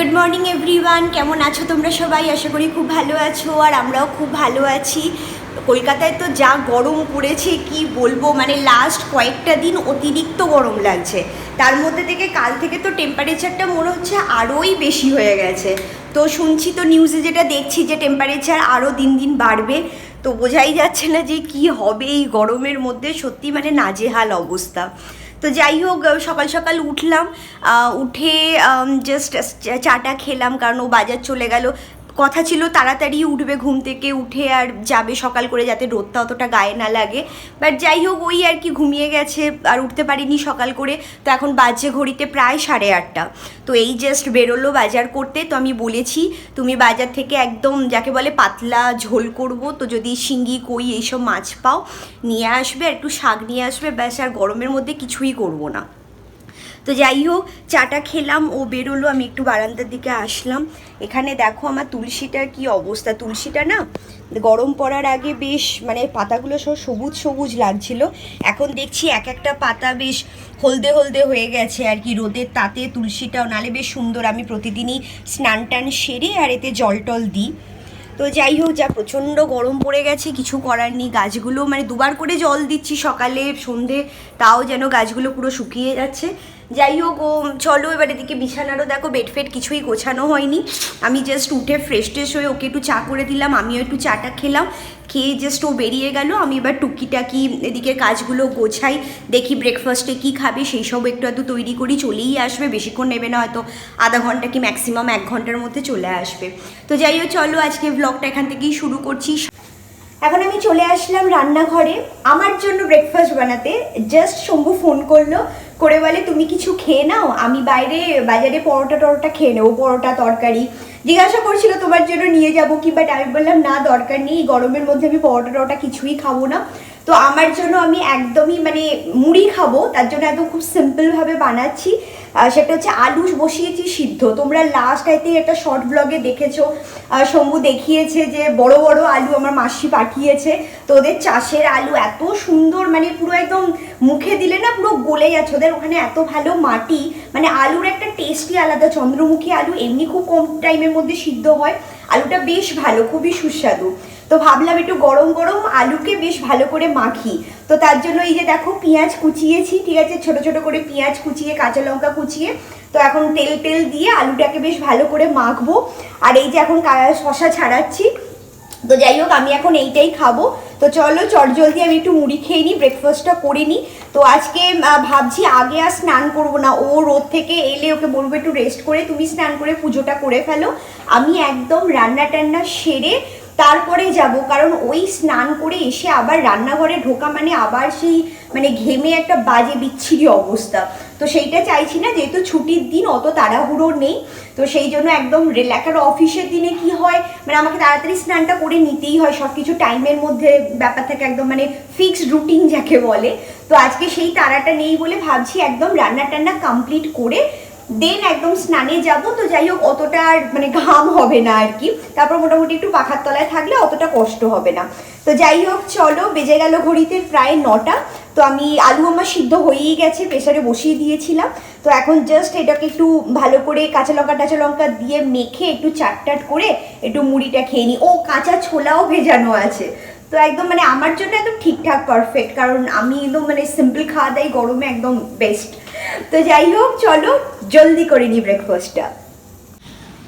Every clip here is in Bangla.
গুড মর্নিং এভরিওয়ান কেমন আছো তোমরা সবাই? আশা করি খুব ভালো আছো আর আমরাও খুব ভালো আছি। কলকাতায় তো যা গরম পড়েছে, কি বলব? মানে লাস্ট কয়েকটা দিন অতিরিক্ত গরম লাগছে। তার মধ্যে থেকে কাল থেকে তো টেম্পারেচারটা মনে হচ্ছে আরোই বেশি হয়ে গেছে। তো শুনছি তো নিউজে যেটা দেখছি যে টেম্পারেচার আরও দিন দিন বাড়বে। তো বোঝাই যাচ্ছে না যে কি হবে এই গরমের মধ্যে। সত্যি মানে নাজেহাল অবস্থা। তো যাই হোক সকাল সকাল উঠলাম উঠে জাস্ট চাটা খেলাম, কারণ ও বাজার চলে গেল। কথা ছিল, তাড়াতাড়ি উঠবে ঘুম থেকে, উঠে আর যাবে সকাল করে যাতে রোদটা অতটা গায়ে না লাগে। বাট যাই হোক, ওই আর কি ঘুমিয়ে গেছে, আর উঠতে পারিনি সকাল করে। তো এখন বাজে ঘড়িতে প্রায় সাড়ে আটটা। তো এই জাস্ট বেরোলো বাজার করতে। তো আমি বলেছি, তুমি বাজার থেকে একদম যাকে বলে পাতলা ঝোল করব। তো যদি শিঙ্গি, কই এইসব মাছ পাও, নিয়ে আসবে একটু শাক নিয়ে আসবে, ব্যাস, আর গরমের মধ্যে কিছুই করব না। তো যাই হোক চাটা খেলাম, ও বেরোলো, আমি একটু বারান্দার দিকে আসলাম। এখানে দেখো আমার তুলসীটার কি অবস্থা। তুলসীটা না গরম পড়ার আগে বেশ মানে পাতাগুলো সব সবুজ সবুজ লাগছিল। এখন দেখছি এক একটা পাতা বেশ হলদে হলদে হয়ে গেছে আর কি। রোদের তাতে তুলসীটাও নালে বেশ সুন্দর। আমি প্রতিদিনই স্নান টান সেরে আর এতে জল টল দিই। তো যাই হোক যা প্রচণ্ড গরম পড়ে গেছে, কিছু করার নেই। গাছগুলো মানে দুবার করে জল দিচ্ছি সকালে, সন্ধে, তাও যেন গাছগুলো পুরো শুকিয়ে যাচ্ছে। যাই হোক, ও, চলো এবার এদিকে বিছানারও দেখো বেড ফেড কিছুই গোছানো হয়নি। আমি জাস্ট উঠে ফ্রেশ ট্রেশ হয়ে ওকে একটু চা করে দিলাম, আমিও একটু চাটা খেলাম, খেয়ে জাস্ট ও বেরিয়ে গেল। আমি এবার টুকিটাকি এদিকে কাজগুলো গোছাই, দেখি ব্রেকফাস্টে কি খাবে, সেই সব একটু এত তৈরি করি, চলেই আসবে, বেশিক্ষণ নেবে না, হয়তো আধা ঘণ্টা কি ম্যাক্সিমাম এক ঘণ্টার মধ্যে চলে আসবে। তো যাই হোক, চলো আজকে ব্লগটা এখান থেকেই শুরু করছি। এখন আমি চলে আসলাম রান্নাঘরে। আমার জন্য ব্রেকফাস্ট বানাতে জাস্ট শম্ভু ফোন করল। করে বলে, তুমি কিছু খেয়ে নাও? আমি বাইরে, বাজারে পরোটা টরোটা খেয়ে নেব, পরোটা, তরকারি। জিজ্ঞাসা করছিল, তোমার জন্য নিয়ে যাব কি? বাট আমি বললাম, না, দরকার নেই গরমের মধ্যে আমি পরোটা টরোটা কিছুই খাব না। তো আমার জন্য আমি একদমই মানে মুড়ি খাব, তার জন্য একদম খুব সিম্পলভাবে বানাচ্ছি। সেটা হচ্ছে আলু বসিয়েছি সিদ্ধ। তোমরা লাস্ট আইতে একটা শর্ট ব্লগে দেখেছ। শম্ভু দেখিয়েছে যে বড় বড় আলু আমার মাসি পাঠিয়েছে। তো ওদের চাষের আলু এত সুন্দর মানে পুরো একদম মুখে দিলে না পুরো গলে যাচ্ছে। ওদের ওখানে এত ভালো মাটি মানে আলুর একটা টেস্টই আলাদা চন্দ্রমুখী আলু, এমনি খুব কম টাইমের মধ্যে সিদ্ধ হয়। আলুটা বেশ ভালো, খুবই সুস্বাদু। তো ভাবলাম একটু গরম গরম আলুকে বেশ ভালো করে মাখি। তো তার জন্য এই যে দেখো পেঁয়াজ কুচিয়েছি, ঠিক আছে? ছোট ছোট করে পেঁয়াজ কুচিয়ে, কাঁচা লঙ্কা কুচিয়ে, তো এখন তেল টেল দিয়ে আলুটাকে বেশ ভালো করে মাখবো। আর এই যে এখন শশা ছাড়াচ্ছি। তো যাই হোক, আমি এখন এইটাই খাব। তো চলো, চট চটজলদি আমি একটু মুড়ি খেয়ে নিই ব্রেকফাস্টটা করে নিই। তো আজকে ভাবছি আগে আর স্নান করব না। ও রোদ থেকে এলে ওকে বলব একটু রেস্ট করে, তুমি স্নান করে পুজোটা করে ফেলো। আমি একদম রান্না টান্না সেরে তারপরে যাব, কারণ ওই স্নান করে এসে আবার রান্নাঘরে ঢোকা মানে আবার সেই মানে ঘেমে একটা বাজে বিচ্ছিরি অবস্থা। তো সেইটা চাইছি না, যেহেতু ছুটির দিন অত তাড়াহুড়ো নেই, তো সেই জন্য একদম রেলাকার অফিসের দিনে কি হয় মানে আমাকে তাড়াতাড়ি স্নানটা করে নিতেই হয় সব কিছু টাইমের মধ্যে ব্যাপার থাকে একদম মানে ফিক্সড রুটিন যাকে বলে। তো আজকে সেই তাড়াটা নেই বলে ভাবছি একদম রান্না টান্না কমপ্লিট করে দেন একদম স্নানে যাব, তো যাই হোক অতটা আর মানে ঘাম হবে না আর কি। তারপর মোটামুটি একটু পাখার তলায় থাকলে অতটা কষ্ট হবে না। তো যাই হোক চলো, বেজে গেল ঘড়িতে প্রায় নটা। তো আমি আলু আমার সিদ্ধ হয়েই গেছে, প্রেসারে বসিয়ে দিয়েছিলাম। তো এখন জাস্ট এটাকে একটু ভালো করে কাঁচা লঙ্কা, টাচা লঙ্কা দিয়ে মেখে একটু চাটটাট করে একটু মুড়িটা খেয়ে নিই। ও, কাঁচা ছোলাও ভেজানো আছে। তো একদম মানে আমার জন্য একদম ঠিকঠাক পারফেক্ট কারণ আমি একদম মানে সিম্পল খাওয়া দাই গরমে একদম বেস্ট তো যাই হোক, চলো, জলদি করে নিই ব্রেকফাস্টটা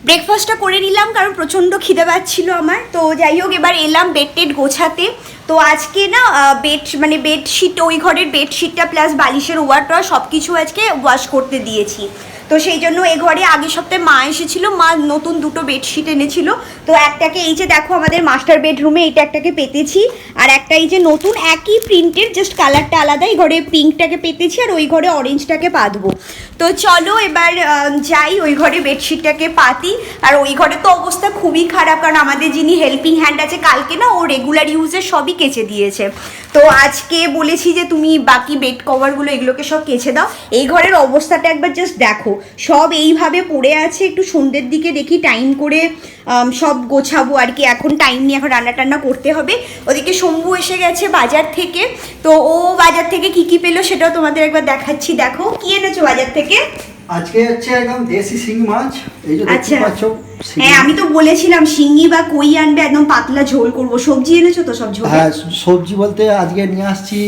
ব্রেকফাস্টটা করে নিলাম, কারণ প্রচণ্ড খিদে পাচ্ছিল আমার। তো যাই হোক, এবার এলাম বেড টেড গোছাতে। তো আজকে না বেড মানে বেডশিট ওই ঘরের বেডশিটটা প্লাস বালিশের ওয়ারটা সব কিছু আজকে ওয়াশ করতে দিয়েছি। তো সেই জন্য এ ঘরে আগের সপ্তাহে মা এসেছিল, মা নতুন দুটো বেডশিট এনেছিল। তো একটাকে এই যে দেখো আমাদের মাস্টার বেডরুমে এইটা একটাকে পেতেছি। আর একটা এই যে নতুন একই প্রিন্টের জাস্ট কালারটা আলাদা, এই ঘরে পিঙ্কটাকে পেতেছি আর ওই ঘরে অরেঞ্জটাকে পাতবো তো চলো এবার যাই, ওই ঘরে বেডশিটটাকে পাতি আর ওই ঘরে তো অবস্থা খুবই খারাপ, কারণ আমাদের যিনি হেল্পিং হ্যান্ড আছে, কালকে না ও রেগুলার ইউজের সবই কেচে দিয়েছে। তো আজকে বলেছি যে তুমি বাকি বেড কভারগুলো এগুলোকে সব কেচে দাও। এই ঘরের অবস্থাটা একবার জাস্ট দেখো। সব এইভাবে পড়ে আছে একটু সন্ধ্যের দিকে দেখি টাইম করে সব গোছাবো আর কি। এখন টাইম নিয়ে এখন রান্না টান্না করতে হবে। ওদিকে শম্ভু এসে গেছে বাজার থেকে। তো ও বাজার থেকে কি কি পেল সেটাও তোমাদের একবার দেখাচ্ছি। দেখো কি এনেছো বাজার থেকে? আজকে হচ্ছে একদম দেশি শিং মাছ। এই যে দেখতে আচ্ছা। পাচ্ছ হ্যাঁ আমি তো বলেছিলাম শিঙ্গি বা কই আনবে একদম পাতলা ঝোল করব। সবজি এনেছো তো সব ঝোল? হ্যাঁ সবজি বলতে আজকে নিয়ে আসছি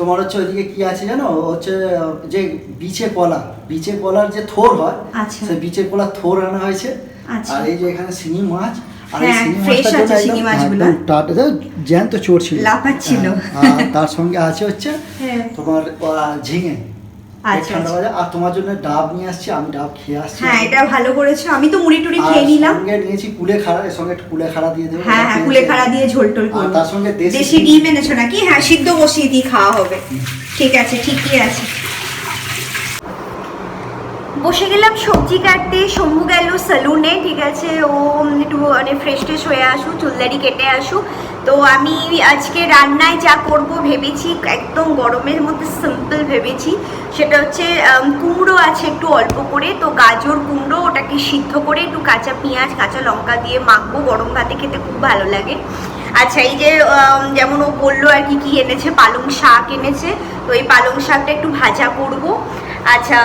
তোমার হচ্ছে ওইদিকে কি আছে জানো হচ্ছে যে বিচে কলা বিচে কলার যে থোর হয় সে সেই বিচে কলার থোর আনা হয়েছে আচ্ছা। আর এই যে এখানে শিঙি মাছ আর হ্যাঁ, জ্যান্ত চোর ছিল। হ্যাঁ, তার সঙ্গে আছে হচ্ছে হ্যাঁ। তোমার ঝিঙে আচ্ছা, ঠান্ডা আচ্ছা। বাজার আর তোমার জন্য ডাব নিয়ে আসছি আমি ডাব খেয়ে আসছি। হ্যাঁ এটা ভালো করেছ। আমি তো মুড়ি টুড়ি খেয়ে নিলাম। সঙ্গে নিয়েছি কুলে খাড়া এর সঙ্গে কুলে খাড়া দিয়ে দেবো। হ্যাঁ হ্যাঁ কুলে খাড়া দিয়ে ঝোল টোল আর তার সঙ্গে দেশি দেশি ডিম এনেছো নাকি? হ্যাঁ সিদ্ধ বসিয়ে দিয়ে খাওয়া হবে। ঠিক আছে ঠিকই আছে। বসে গেলাম সবজি কাটতে। শম্ভু গেল সেলুনে ঠিক আছে। ও একটু মানে ফ্রেশ ট্রেশ হয়ে আসুক চুলদারি কেটে আসুক। তো আমি আজকে রান্নায় যা করব ভেবেছি, একদম গরমের মধ্যে সিম্পল ভেবেছি, সেটা হচ্ছে কুমড়ো আছে একটু অল্প করে, তো গাজর কুমড়ো ওটাকে সিদ্ধ করে একটু কাঁচা পেঁয়াজ, কাঁচা লঙ্কা দিয়ে মাখবো, গরম ভাতে খেতে খুব ভালো লাগে। আচ্ছা এই যে যেমন ও বলল আর কি কি এনেছে? পালং শাক এনেছে, তো এই পালং শাকটা একটু ভাজা করব। আচ্ছা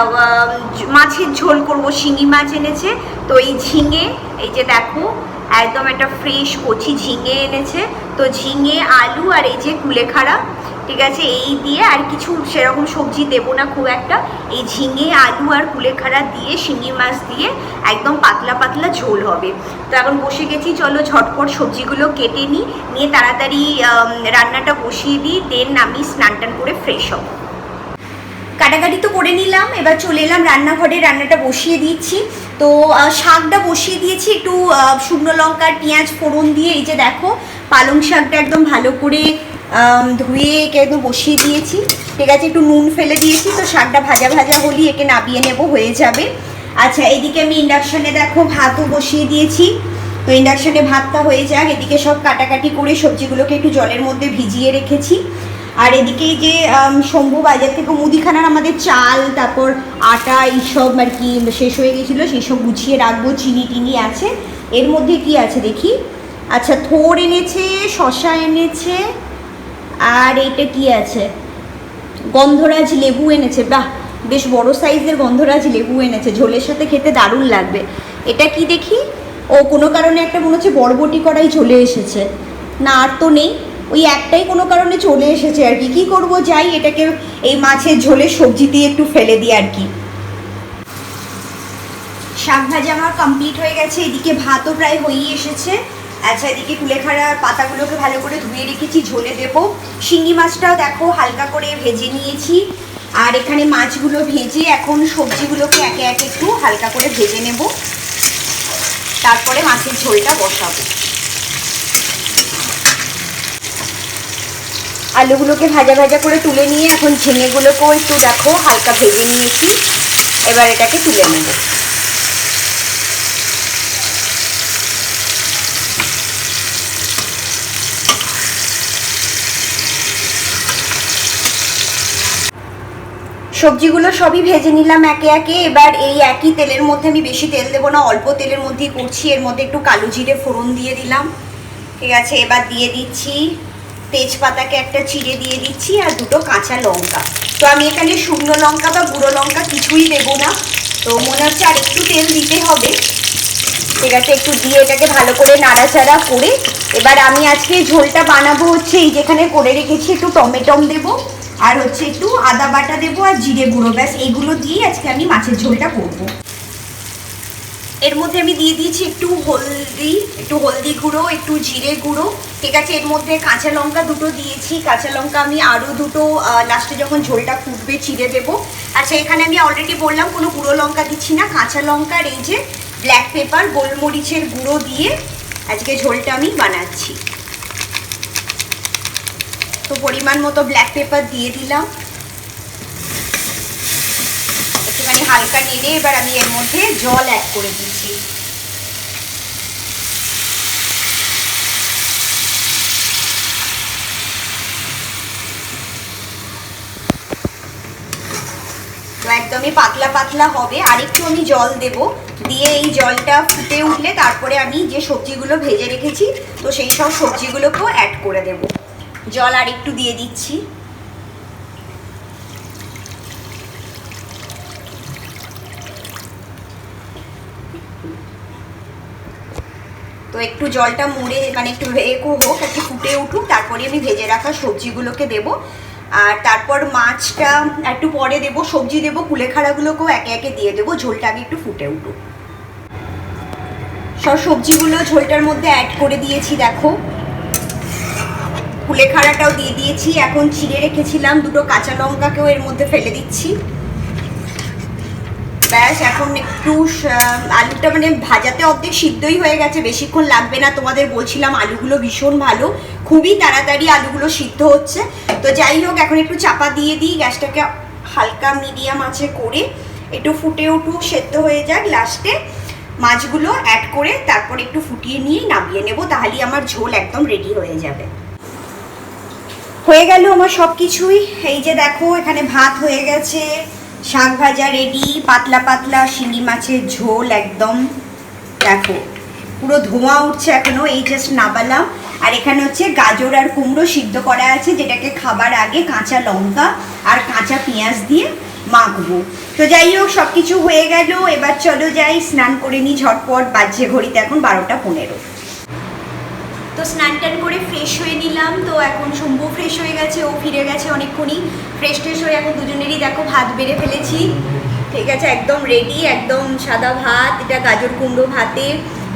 মাছের ঝোল করব, শিঙি মাছ এনেছে, তো এই ঝিঙে, এই যে দেখো একদম একটা ফ্রেশ কচি ঝিঙে এনেছে। তো ঝিঙে, আলু আর এই যে কুলেখাড়া, ঠিক আছে, এই দিয়ে আর কিছু সেরকম সবজি দেবো না খুব একটা। এই ঝিঙে, আলু আর কুলেখাড়া দিয়ে, শিঙি মাছ দিয়ে একদম পাতলা পাতলা ঝোল হবে। তো এখন বসে গেছি, চলো ঝটপট সবজিগুলো কেটে নিই। নিয়ে তাড়াতাড়ি রান্নাটা বসিয়ে দিই, দেন আমি স্নান টান করে ফ্রেশ হব। কাটাকাটি তো করে নিলাম, এবার চলে এলাম রান্নাঘরে, রান্নাটা বসিয়ে দিচ্ছি। তো শাকটা বসিয়ে দিয়েছি একটু শুকনো লঙ্কার পেঁয়াজ, ফোড়ন দিয়ে, এই যে দেখো, পালং শাকটা একদম ভালো করে ধুয়ে একে একদম বসিয়ে দিয়েছি। ঠিক আছে, একটু নুন ফেলে দিয়েছি, তো শাকটা ভাজা ভাজা হলি একে নাবিয়ে নেব, হয়ে যাবে। আচ্ছা এদিকে আমি ইন্ডাকশনে দেখো ভাতও বসিয়ে দিয়েছি। তো ইন্ডাকশনে ভাতটা হয়ে যাক, এদিকে সব কাটাকাটি করে সবজিগুলোকে একটু জলের মধ্যে ভিজিয়ে রেখেছি। আর এদিকে যে শম্ভু বাজার থেকে মুদিখানার আমাদের চাল, তারপর আটা, এইসব আর কি শেষ হয়ে গেছিল সেই সব গুছিয়ে রাখব, চিনি টিনি আছে। এর মধ্যে কি আছে দেখি? আচ্ছা থোর এনেছে শশা এনেছে, আর এটা কি আছে? গন্ধরাজ লেবু এনেছে, বাহ! বেশ বড় সাইজের গন্ধরাজ লেবু এনেছে, ঝোলের সাথে খেতে দারুণ লাগবে। এটা কি দেখি? ও, কোনো কারণে একটা মনে হচ্ছে বরবটি করাই চলে এসেছে। না, আর তো নেই। ওই একটাই কোনো কারণে চলে এসেছে আর কি। কী করব যাই, এটাকে এই মাছের ঝোলে সবজি দিয়ে একটু ফেলে দিই আর কি। শাক ভাজা আমার কমপ্লিট হয়ে গেছে, এদিকে ভাতও প্রায় হয়েই এসেছে। আচ্ছা এদিকে কুলেখাড়ার পাতাগুলোকে ভালো করে ধুয়ে রেখেছি, ঝোলে দেবো। শিঙি মাছটাও দেখো, হালকা করে ভেজে নিয়েছি। আর এখানে মাছগুলো ভেজে এখন সবজিগুলোকে একে একে একটু হালকা করে ভেজে নেব। তারপরে মাছের ঝোলটা বসাবো। আলুগুলোকে ভাজা ভাজা করে তুলে নিয়ে এখন ঝিঙেগুলোকেও একটু দেখো, হালকা ভেজে নিয়েছি। এবার এটাকে তুলে নেব। সবজিগুলো সবই ভেজে নিলাম একে একে। এবার এই একই তেলের মধ্যে আমি বেশি তেল দেবো না, অল্প তেলের মধ্যেই করছি। এর মধ্যে একটু কালো জিরে ফোড়ন দিয়ে দিলাম। ঠিক আছে, এবার দিয়ে দিচ্ছি তেজপাতাকে একটা চিড়ে দিয়ে দিচ্ছি আর দুটো কাঁচা লঙ্কা। তো আমি এখানে শুকনো লঙ্কা বা গুঁড়ো লঙ্কা কিছুই দেবো না। তো মনে হচ্ছে আর একটু তেল দিতে হবে। ঠিক আছে, একটু দিয়ে এটাকে ভালো করে নাড়াচাড়া করে এবার আমি আজকে ঝোলটা বানাবো হচ্ছে এই যেখানে করে রেখেছি, একটু টমেটম দেবো আর হচ্ছে একটু আদা বাটা দেবো আর জিরে গুঁড়ো। ব্যাস এগুলো দিয়ে আজকে আমি মাছের ঝোলটা করব। এর মধ্যে আমি দিয়ে দিয়েছি একটু হলদি একটু হলদি গুঁড়ো, একটু জিরে গুঁড়ো। ঠিক আছে, এর মধ্যে কাঁচা লঙ্কা দুটো দিয়েছি। কাঁচা লঙ্কা আমি আরও দুটো লাস্টে যখন ঝোলটা ফুটবে চিড়ে দেবো। আচ্ছা এখানে আমি অলরেডি বললাম কোনো গুঁড়ো লঙ্কা দিচ্ছি না। কাঁচা লঙ্কার এই যে ব্ল্যাক পেপার গোলমরিচের গুঁড়ো দিয়ে আজকে ঝোলটা আমি বানাচ্ছি। তো পরিমাণ মতো ব্ল্যাক পেপার দিয়ে দিলাম। হালকা নেড়ে এবার আমি এর মধ্যে জল অ্যাড করে দিচ্ছি। একদমই পাতলা পাতলা হবে। আর একটু আমি জল দেব। দিয়ে এই জলটা ফুটে উঠলে তারপরে আমি যে সবজিগুলো ভেজে রেখেছি, তো সেই সব সবজিগুলোকেও অ্যাড করে দেব। জল আর একটু দিয়ে দিচ্ছি। তো একটু জলটা মুড়ে মানে একটু এ হোক, একটু ফুটে উঠুক, তারপরে আমি ভেজে রাখা সবজিগুলোকে দেবো। আর তারপর মাছটা একটু পরে দেবো, সবজি দেবো, কুলেখাড়াগুলোকেও একে একে দিয়ে দেবো, ঝোলটা আগে একটু ফুটে উঠুক। সব সবজিগুলো ঝোলটার মধ্যে অ্যাড করে দিয়েছি, দেখো। কুলেখাড়াটাও দিয়ে দিয়েছি, এখন চিড়ে রেখেছিলাম, দুটো কাঁচা লঙ্কাকেও এর মধ্যে ফেলে দিচ্ছি। ব্যাস, এখন একটু আলুটা মানে ভাজাতে অর্ধেক সিদ্ধই হয়ে গেছে, বেশিক্ষণ লাগবে না। তোমাদের বলছিলাম আলুগুলো ভীষণ ভালো, খুবই তাড়াতাড়ি আলুগুলো সিদ্ধ হচ্ছে। তো যাই হোক, এখন একটু চাপা দিয়ে দিই, গ্যাসটাকে হালকা মিডিয়াম আঁচে করে একটু ফুটে উঠুক, সেদ্ধ হয়ে যাক লাস্টে। মাছগুলো অ্যাড করে তারপর একটু ফুটিয়ে নিয়ে নামিয়ে নেব, তাহলেই আমার ঝোল একদম রেডি হয়ে যাবে। হয়ে গেল আমার সব কিছুই এই যে দেখো, এখানে ভাত হয়ে গেছে। শাক ভাজা রেডি পাতলা পাতলা, শিঙি মাছের ঝোল একদম। দেখো, পুরো ধোঁয়া উঠছে এখনও, এই জাস্ট নাবালাম আর এখানে হচ্ছে গাজর আর কুমড়ো সিদ্ধ করা আছে, যেটাকে খাবার আগে কাঁচা লঙ্কা আর কাঁচা পেঁয়াজ দিয়ে মাখবো। তো যাই হোক সব কিছু হয়ে গেল। এবার চলো যাই, স্নান করে নিই ঝটপট। বাজছে ঘড়িতে এখন বারোটা পনেরো। তো স্নান টান করে ফ্রেশ হয়ে নিলাম। তো এখন শম্ভু ফ্রেশ হয়ে গেছে, ও ফিরে গেছে অনেকক্ষণই। ফ্রেশ ট্রেশ হয়ে এখন দুজনেরই দেখো ভাত বেড়ে ফেলেছি। ঠিক আছে, একদম রেডি একদম সাদা ভাত, এটা গাজর কুমড়ো ভাতে।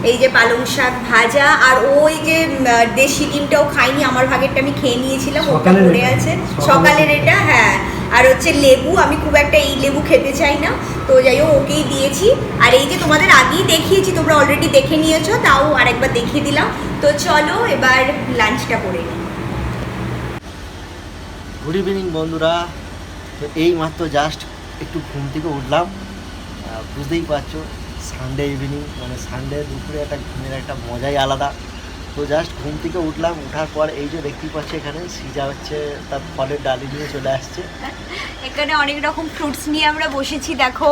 এই যে পালং শাক ভাজা আর ওই যে দেশি ডিমটাও খাইনি আমার ভাগেরটা আমি খেয়ে নিয়েছিলাম ওটা সকালের পড়ে এটা? আছে। সকালের এটা? হ্যাঁ। আর হচ্ছে লেবু আমি খুব একটা এই লেবু খেতে চাই না। তো যাই হোক ওকেই দিয়েছি। আর এই যে তোমাদের আগেই দেখিয়েছি তোমরা অলরেডি দেখে নিয়েছো তাও আরেকবার দেখিয়ে দিলাম। তো চলো এবার লাঞ্চটা করে নিই। গুড ইভিনিং বন্ধুরা। তো এই মাত্র জাস্ট একটু ঘুম থেকে উঠলাম। আহ, বুঝতেই পারছ সানডে ইভিনিং মানে সানডে দুপুরে একটা ঘুমের একটা মজাই আলাদা। তো জাস্ট ঘুম থেকে উঠলাম ওঠার পর এই যে দেখতেই পাচ্ছি এখানে, সিজা হচ্ছে তার ফলের ডালি নিয়ে চলে আসছে। এখানে অনেক রকম ফ্রুটস নিয়ে আমরা বসেছি, দেখো।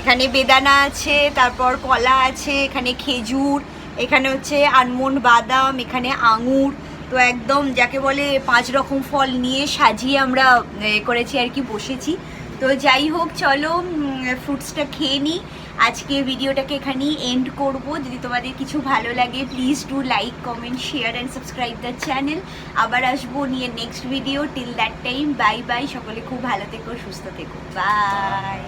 এখানে বেদানা আছে, তারপর কলা আছে, এখানে খেজুর, এখানে হচ্ছে আনমন্ড বাদাম, এখানে আঙুর। তো একদম যাকে বলে পাঁচ রকম ফল নিয়ে সাজিয়ে আমরা করেছি আর কি, বসেছি। তো যাই হোক, চলো ফ্রুটসটা খেয়ে নিই আজকে ভিডিওটাকে এখানেই এন্ড করব। যদি তোমাদের কিছু ভালো লাগে please do like comment share and subscribe the channel আবার আসব নিয়ে next video till that time bye bye সকলে খুব ভালো থেকো, সুস্থ থেকো। বাই